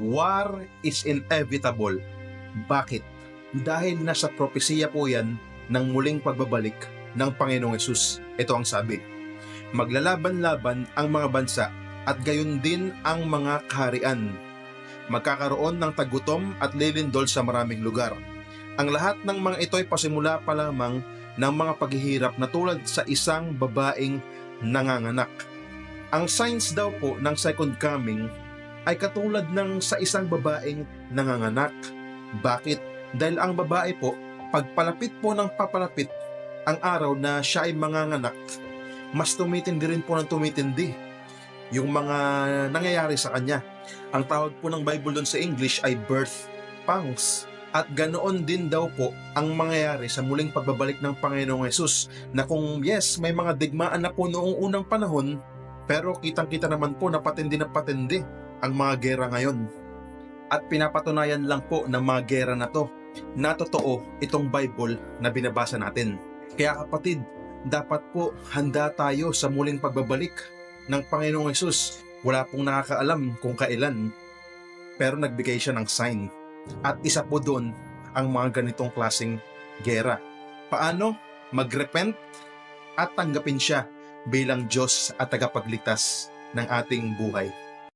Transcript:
War is inevitable. Bakit? Dahil nasa propesiya po yan ng muling pagbabalik ng Panginoong Yesus. Ito ang sabi. Maglalaban-laban ang mga bansa at gayon din ang mga kaharian. Magkakaroon ng tagutom at lilindol sa maraming lugar. Ang lahat ng mga ito ay pasimula pa lamang ng mga paghihirap na tulad sa isang babaeng nanganganak. Ang signs daw po ng second coming ay katulad ng sa isang babaeng nanganganak. Bakit? Dahil ang babae po, pagpalapit po ng papalapit ang araw na siya ay manganganak, mas tumitindi rin po ng tumitindi yung mga nangyayari sa kanya. Ang tawag po ng Bible doon sa English ay birth pangs. At ganoon din daw po ang mangyayari sa muling pagbabalik ng Panginoong Yesus na kung yes, may mga digmaan na po noong unang panahon, pero kitang-kita naman po na patindi na patindi ang mga gera ngayon. At pinapatunayan lang po ng mga gera na to na totoo itong Bible na binabasa natin. Kaya kapatid, dapat po handa tayo sa muling pagbabalik ng Panginoong Yesus. Wala pong nakakaalam kung kailan, pero nagbigay siya ng sign. At isa po doon ang mga ganitong klaseng gera. Paano? Magrepent at tanggapin siya bilang Diyos at tagapagligtas ng ating buhay.